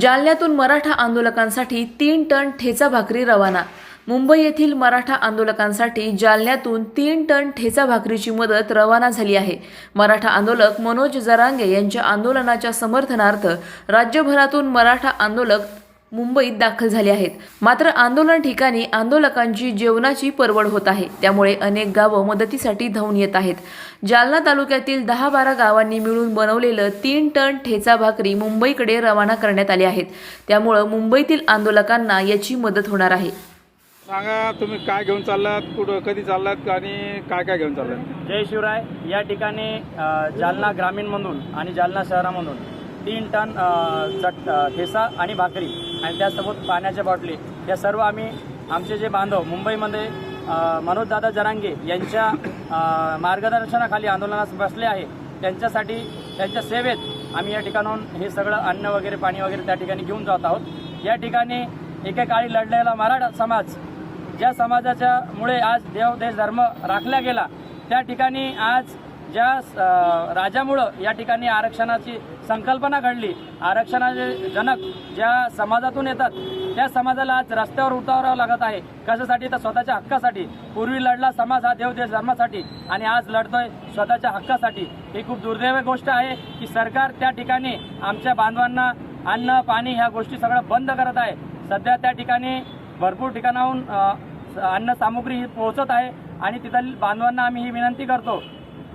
जालन्यातून मराठा आंदोलकांसाठी तीन टन ठेचा भाकरी रवाना. मुंबई येथील मराठा आंदोलकांसाठी जालन्यातून तीन टन ठेचा भाकरीची मदत रवाना झाली आहे. मराठा आंदोलक मनोज जरांगे यांच्या आंदोलनाच्या समर्थनार्थ राज्यभरातून मराठा आंदोलक मुंबईत दाखल झाले आहेत. मात्र आंदोलन ठिकाणी आंदोलकांची जेवणाची परवड होत आहे. त्यामुळे अनेक गावं मदतीसाठी धावून येत आहेत. जालना तालुक्यातील दहा बारा गावांनी मिळून बनवलेलं तीन टन ठेचा भाकरी मुंबईकडे रवाना करण्यात आले आहेत. त्यामुळं मुंबईतील आंदोलकांना याची मदत होणार आहे. सांगा तुम्ही काय घेऊन चाललात कुठं कधी चाललात आणि काय काय घेऊन चाललात? जय शिवराय. या ठिकाणी जालना ग्रामीणमधून आणि जालना शहरामधून तीन टन चट ठेसा आणि भाकरी आणि त्यासोबत पाण्याच्या बॉटली. या सर्व आम्ही आमचे जे बांधव मुंबईमध्ये मनोजदादा जरांगे यांच्या मार्गदर्शनाखाली आंदोलनास बसले आहे. त्यांच्यासाठी त्यांच्या सेवेत आम्ही या ठिकाणाहून हे सगळं अन्न वगैरे पाणी वगैरे त्या ठिकाणी घेऊन जात आहोत. या ठिकाणी एकेकाळी लढलेला मराठा समाज ज्या समाजाच्यामुळे आज देव देश धर्म राखला गेला त्या ठिकाणी आज ज्या राजामुळं या ठिकाणी आरक्षणाची संकल्पना घडली. आरक्षणाचे जनक ज्या समाजातून येतात त्या समाजाला आज रस्त्यावर उतारावं लागत आहे. कशासाठी? तर स्वतःच्या हक्कासाठी. पूर्वी लढला समाज हा देव देश धर्मासाठी आणि आज लढतोय स्वतःच्या हक्कासाठी. ही खूप दुर्दैवी गोष्ट आहे की सरकार त्या ठिकाणी आमच्या बांधवांना अन्न पाणी ह्या गोष्टी सगळं बंद करत आहे. सध्या त्या ठिकाणी भरपूर ठिकाणाहून अन्न सामुग्री ही पोहोचत आहे आणि तिथं बांधवांना आम्ही ही विनंती करतो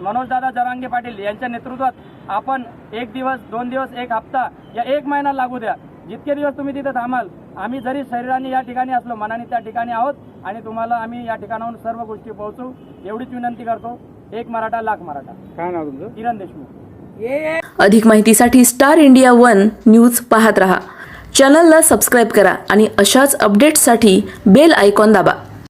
मनोजदादा जरांगे पाटील यांच्या नेतृत्वात आपण एक दिवस दोन दिवस एक हप्ता या एक महिना लागू द्या. जितके दिवस तुम्ही तिथे थांबाल आम्ही जरी शरीराने या ठिकाणी असलो मनाने त्या ठिकाणी आहोत आणि तुम्हाला आम्ही या ठिकाणाहून सर्व गोष्टी पोहोचू एवढीच विनंती करतो. एक मराठा लाख मराठा. काय नाव तुमचं? किरण देशमुख. अधिक माहितीसाठी स्टार इंडिया वन न्यूज पाहत रहा. चॅनलला सबस्क्राईब करा आणि अशाच अपडेट्ससाठी बेल आयकॉन दाबा.